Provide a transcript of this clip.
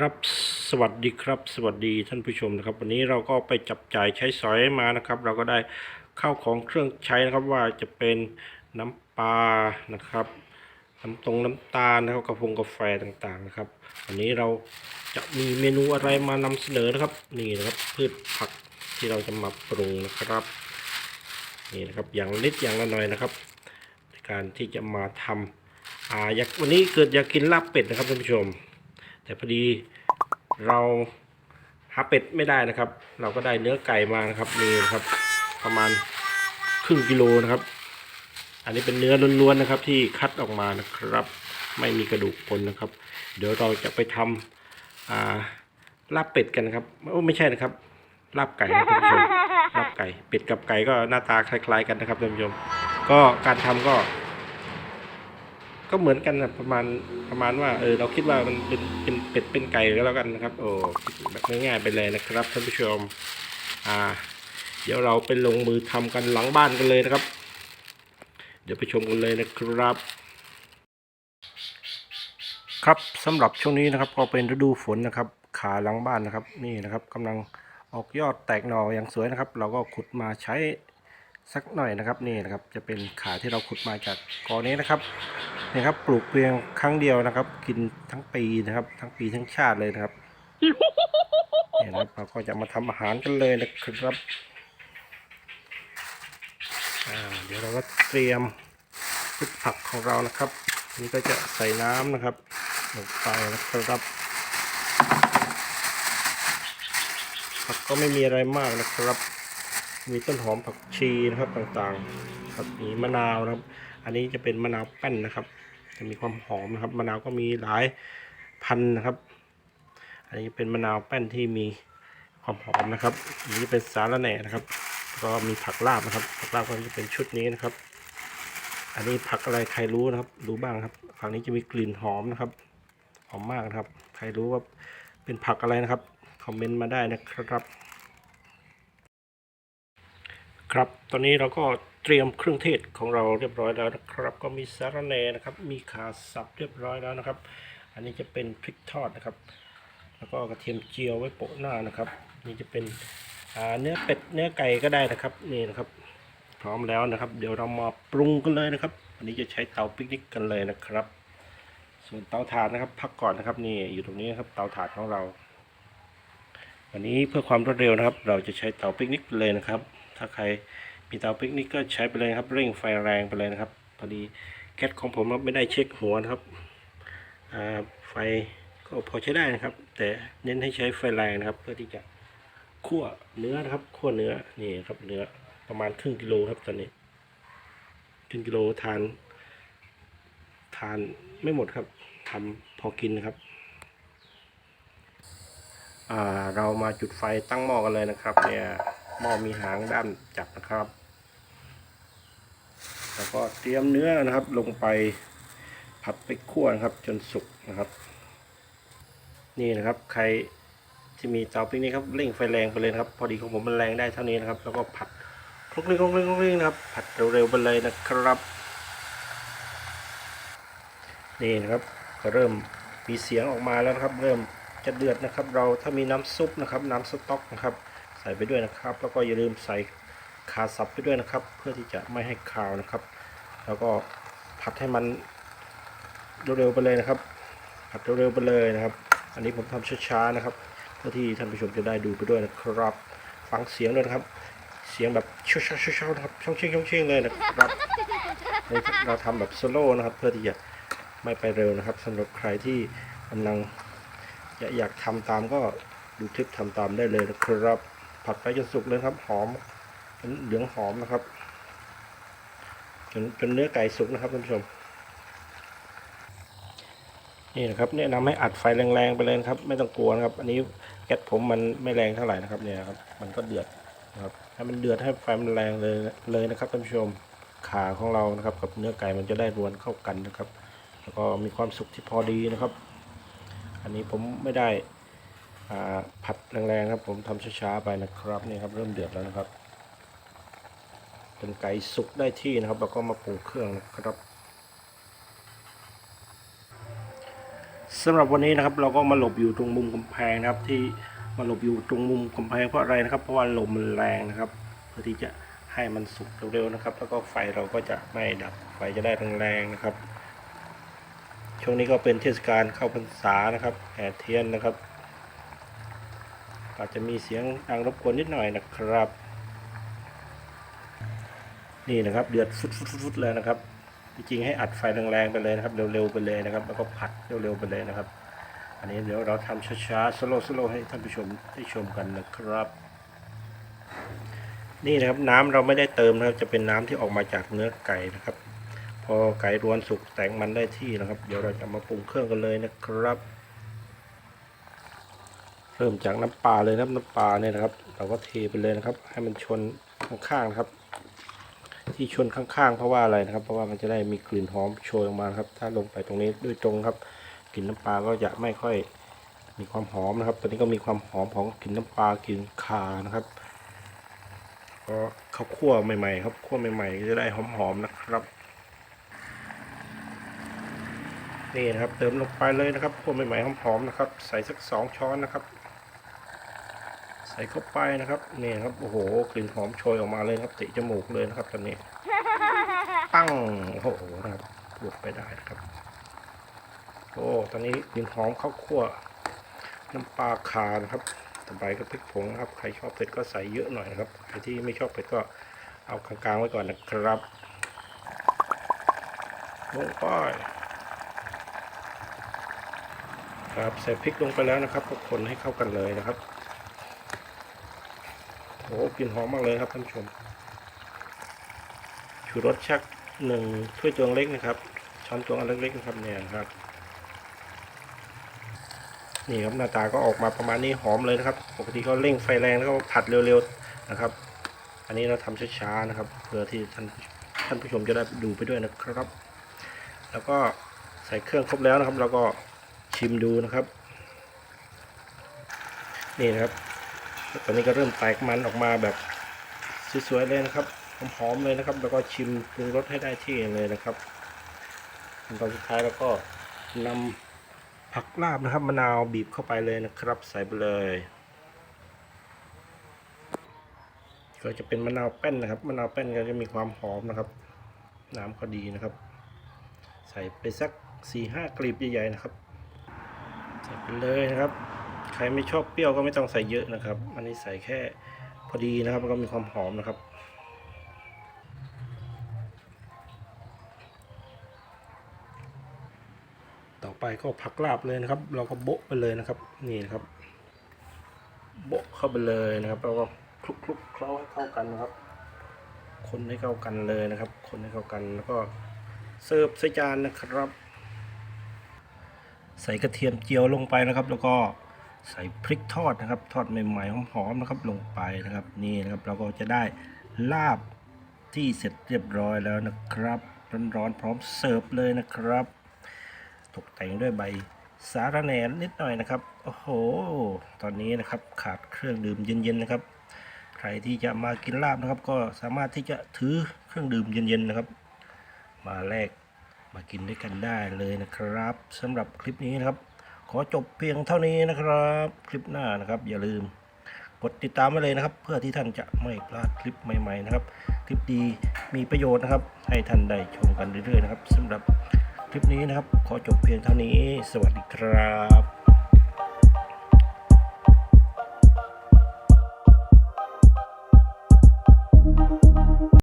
ครับ สวัสดีครับ สวัสดีท่านผู้ชมนะครับ วันนี้เราก็ไปจับจ่ายใช้สอยมานะครับ เราก็ได้เข้าวของเครื่องใช้นะครับว่าจะเป็นน้ำปลานะครับน้ำตรงน้ำตาลนะครับกาแฟกาแฟต่างๆนะครับ วันนี้เราจะมีเมนูอะไรมานำเสนอนะครับ นี่นะครับพืชผักที่เราจะมาปรุงนะครับ นี่นะครับอย่างนิดอย่างละหน่อยนะครับในการที่จะมาทำอ่าอยากวันนี้เกิดอยากกินลาบเป็ดนะครับท่านผู้ชม แต่พอดีเราหาเป็ดไม่ได้นะครับ เราก็ได้เนื้อไก่มานะครับนี่นะครับ ประมาณครึ่งกิโลนะครับ อันนี้เป็นเนื้อล้วนๆนะครับ ที่คัดออกมานะครับ ไม่มีกระดูกปนนะครับ เดี๋ยวเราจะไปทำอ่าลาบเป็ดกันนะครับโอ้ไม่ใช่นะครับลาบไก่นะครับท่านผู้ชมลาบไก่ เป็ดกับไก่ก็หน้าตาคล้าย ๆ กันนะครับท่านผู้ชม ก็การทำก็ ก็เหมือนกันนะประมาณประมาณว่าเออเราคิดว่ามันเป็นเป็นเป็ดเป็นไก่ก็แล้วกันนะครับ โอ้แบบง่ายๆไปเลยนะครับท่านผู้ชม อ่า เดี๋ยวเราไปลงมือทำกันหลังบ้านกันเลยนะครับ เดี๋ยวไปชมกันเลยนะครับ ครับสำหรับช่วงนี้นะครับก็เป็นฤดูฝนนะครับ ขาหลังบ้านนะครับ นี่นะครับกำลังออกยอดแตกหน่ออย่างสวยนะครับ เราก็ขุดมาใช้ สักหน่อยนะครับนี่นะครับจะเป็นขาที่เราขุดมาจากกอนี้นะครับนี่ครับ ปลูกเพียงครั้งเดียวนะครับ กินทั้งปีนะครับ ทั้งปีทั้งชาติเลยนะครับนี่นะครับเราก็จะมาทำอาหารกันเลยนะครับเดี๋ยวเราก็เตรียมพืชผักของเรานะครับ นี่ก็จะใส่น้ำนะครับลงไปนะครับผักก็ไม่มีอะไรมากนะครับ มีต้นหอมผักชีนะครับต่างๆครับมีมะนาวนะครับ อันนี้จะเป็นมะนาวแป้นนะครับ จะมีความหอมนะครับ มะนาวก็มีหลายพันนะครับ อันนี้เป็นมะนาวแป้นที่มีความหอมนะครับอันนี้เป็นสาระแหน่นะครับ ก็มีผักลาบนะครับ ผักลาบก็จะเป็นชุดนี้นะครับ อันนี้ผักอะไรใครรู้นะครับ รู้บ้างครับ ฝั่งนี้จะมีกลิ่นหอมนะครับ หอมมากนะครับ ใครรู้ว่าเป็นผักอะไรนะครับ คอมเมนต์มาได้นะครับ ครับ ตอนนี้เราก็เตรียมเครื่องเทศของเราเรียบร้อยแล้วนะครับ ก็มีสาระแหน่นะครับ มีขาสับเรียบร้อยแล้วนะครับ อันนี้จะเป็นพริกทอดนะครับ แล้วก็กระเทียมเจียวไว้โปะหน้านะครับ นี่จะเป็นเนื้อเป็ดเนื้อไก่ก็ได้นะครับ นี่นะครับ พร้อมแล้วนะครับ เดี๋ยวเรามาปรุงกันเลยนะครับ อันนี้จะใช้เตาปิกนิกกันเลยนะครับ ส่วนเตาถ่านนะครับ พักก่อนนะครับ นี่อยู่ตรงนี้นะครับ เตาถ่านของเรา วันนี้เพื่อความรวดเร็วนะครับ เราจะใช้เตาปิกนิกเลยนะครับ ถ้าใครมีเตาปิกนิกก็ใช้ไปเลยครับ เร่งไฟแรงไปเลยนะครับ พอดีแก๊สของผมไม่ได้เช็คหัวนะครับไฟก็พอใช้ได้นะครับ แต่เน้นให้ใช้ไฟแรงนะครับ เพื่อที่จะคั่วเนื้อนะครับคั่วเนื้อนี่ครับเนื้อประมาณครึ่งกิโลครับตอนนี้ครึ่งกิโลทาน ทานไม่หมดครับทำพอกินนะครับอ่าเรามาจุดไฟตั้งหม้อกันเลยนะครับเนี่ย หม้อมีหางด้านจับนะครับ แล้วก็เตรียมเนื้อนะครับลงไปผัดไปคั่วนะครับ จนสุกนะครับ นี่นะครับใครที่มีเตาปิ้งนี้ครับเร่งไฟแรงไปเลยครับ พอดีของผมมันแรงได้เท่านี้นะครับ แล้วก็ผัดคลุกเร่งคลุกเร่งคลุกเร่งนะครับ ผัดเร็วๆไปเลยนะครับ นี่นะครับก็เริ่มมีเสียงออกมาแล้วนะครับ เริ่มจะเดือดนะครับ เราถ้ามีน้ำซุปนะครับ น้ำสต๊อกนะครับ ส่ไปด้วยนะครับ แล้วก็อย่าลืมใส่ขาสับไปด้วยนะครับ เพื่อที่จะไม่ให้คาวนะครับ แล้วก็ผัดให้มันเร็วๆไปเลยนะครับ ผัดเร็วๆไปเลยนะครับ อันนี้ผมทำช้าๆนะครับ เพื่อที่ท่านผู้ชมจะได้ดูไปด้วยนะครับ ฟังเสียงด้วยนะครับ เสียงแบบเช่าๆเช่าๆนะครับช่องเชิงช่องเชิงเลยนะครับเราทำแบบโซโล่นะครับ เพื่อที่จะไม่ไปเร็วนะครับสำหรับใครที่กำลังอยากอยากทำตามก็ดูคลิปทำตามได้เลยนะครับ ผัดไปจนสุกเลยครับ หอมเหลืองหอมนะครับ จนจนเนื้อไก่สุกนะครับท่านผู้ชม นี่นะครับแนะนำให้อัดไฟแรงๆไปเลยครับ ไม่ต้องกลัวนะครับ อันนี้แก๊สผมมันไม่แรงเท่าไหร่นะครับเนี่ยครับ มันก็เดือดนะครับให้มันเดือดให้ไฟมันแรงเลยเลยนะครับท่านผู้ชมขาของเรานะครับ กับเนื้อไก่มันจะได้รวนเข้ากันนะครับ แล้วก็มีความสุกที่พอดีนะครับ อันนี้ผมไม่ได้ ผัดแรงๆครับ ผมทำช้าๆไปนะครับนี่ครับเริ่มเดือดแล้วนะครับเป็นไก่สุกได้ที่นะครับแล้วก็มาปรุงเครื่องนะครับสำหรับวันนี้นะครับเราก็มาหลบอยู่ตรงมุมกำแพงนะครับ ที่มาหลบอยู่ตรงมุมกำแพงเพราะอะไรนะครับ เพราะว่าลมมันแรงนะครับ เพื่อที่จะให้มันสุกเร็วๆนะครับ แล้วก็ไฟเราก็จะไม่ดับไฟจะได้แรงๆนะครับ ช่วงนี้ก็เป็นเทศกาลเข้าพรรษานะครับแห่เทียนนะครับ อาจจะมีเสียงดังรบกวนนิดหน่อยนะครับ นี่นะครับเดือดฟุดๆๆๆเลยนะครับ จริงๆให้อัดไฟแรงๆไปเลยนะครับ เร็วๆไปเลยนะครับ แล้วก็ผัดเร็วๆไปเลยนะครับ อันนี้เดี๋ยวเราทำช้าๆสโลว์สโลว์ให้ท่านผู้ชมได้ชมกันนะครับ นี่นะครับน้ำเราไม่ได้เติมนะครับ จะเป็นน้ำที่ออกมาจากเนื้อไก่นะครับ พอไก่รวนสุกแตงมันได้ที่นะครับ เดี๋ยวเราจะมาปรุงเครื่องกันเลยนะครับ เริ่มจากน้ำปลาเลยนะครับน้ำปลาเนี่ยนะครับ เราก็เทไปเลยนะครับ ให้มันชนข้างๆนะครับ ที่ชนข้างๆ เพราะว่าอะไรนะครับ เพราะว่ามันจะได้มีกลิ่นหอมโชยออกมาครับ ถ้าลงไปตรงนี้ด้วยตรงครับกลิ่นน้ำปลาก็จะไม่ค่อยมีความหอมนะครับ ตอนนี้ก็มีความหอมของกลิ่นน้ำปลากลิ่นข่านะครับก็ข้าวคั่วใหม่ๆ ครับคั่วใหม่ๆก็จะได้หอมๆนะครับนี่นะครับเติมลงไปเลยนะครับคั่วใหม่ๆหอมๆนะครับ ใส่สักสองช้อนนะครับ ใส่เข้าไปนะครับนี่ครับโอ้โหกลิ่นหอมโชยออกมาเลยครับติจมูกเลยนะครับตอนนี้ปั้งโอ้โหนะครับพูดไปได้นะครับ โอ้ตอนนี้กลิ่นหอมข้าวคั่วน้ำปลาคานะครับต่อไปก็พริกผงนะครับใครชอบเผ็ดก็ใส่เยอะหน่อยนะครับใครที่ไม่ชอบเผ็ดก็เอากลางๆไว้ก่อนนะครับลงไปครับใส่พริกลงไปแล้วนะครับก็คนให้เข้ากันเลยนะครับ กลิ่นหอมมากเลยครับท่านผู้ชมชูรสชักหนึ่งถ้วยตวงเล็กนะครับ ช้อนตวงอันเล็กๆนะครับเนี่ยครับ นี่ครับหน้าตาก็ออกมาประมาณนี้หอมเลยนะครับ ปกติก็เร่งไฟแรงแล้วก็ผัดเร็วๆนะครับ อันนี้เราทำช้าๆนะครับ เพื่อที่ท่านท่านผู้ชมจะได้ดูไปด้วยนะครับ แล้วก็ใส่เครื่องครบแล้วนะครับ เราก็ชิมดูนะครับ นี่นะครับ ตอนนี้ก็เริ่มแตกมันออกมาแบบสวยๆเลยนะครับหอมๆเลยนะครับ แล้วก็ชิมปรุงรสให้ได้ที่เลยนะครับตอนสุดท้ายแล้วก็นำผักลาบนะครับมะนาวบีบเข้าไปเลยนะครับ ใส่ไปเลย ก็จะเป็นมะนาวแป้นนะครับมะนาวแป้นก็จะมีความหอมนะครับ น้ำก็ดีนะครับ ใส่ไปสักสี่ห้ากลีบใหญ่ๆนะครับ ใส่ไปเลยนะครับ ใครไม่ชอบเปรี้ยวก็ไม่ต้องใส่เยอะนะครับ อันนี้ใส่แค่พอดีนะครับแล้วก็มีความหอมนะครับ ต่อไปก็ผักลาบเลยนะครับ เราก็โบะไปเลยนะครับ นี่นะครับ โบะเข้าไปเลยนะครับแล้วก็คลุกคลุกเคล้าให้เข้ากันนะครับ คนให้เข้ากันเลยนะครับ คนให้เข้ากันแล้วก็เสิร์ฟใส่จานนะครับ ใส่กระเทียมเจียวลงไปนะครับ แล้วก็ ใส่พริกทอดนะครับ ทอดใหม่ๆหอมๆนะครับลงไปนะครับนี่นะครับเราก็จะได้ลาบที่เสร็จเรียบร้อยแล้วนะครับร้อนๆพร้อมเสิร์ฟเลยนะครับ ตกแต่งด้วยใบสาระแหน่นิดหน่อยนะครับโอ้โห ตอนนี้นะครับขาดเครื่องดื่มเย็นๆนะครับ ใครที่จะมากินลาบนะครับ ก็สามารถที่จะถือเครื่องดื่มเย็นๆนะครับ มาแลกมากินด้วยกันได้เลยนะครับสำหรับคลิปนี้นะครับ ขอจบเพียงเท่านี้นะครับ คลิปหน้านะครับ อย่าลืม กดติดตามไว้เลยนะครับ เพื่อที่ท่านจะไม่พลาดคลิปใหม่ๆนะครับ คลิปดีมีประโยชน์นะครับ ให้ท่านได้ชมกันเรื่อยๆนะครับสำหรับคลิปนี้นะครับ ขอจบเพียงเท่านี้ สวัสดีครับ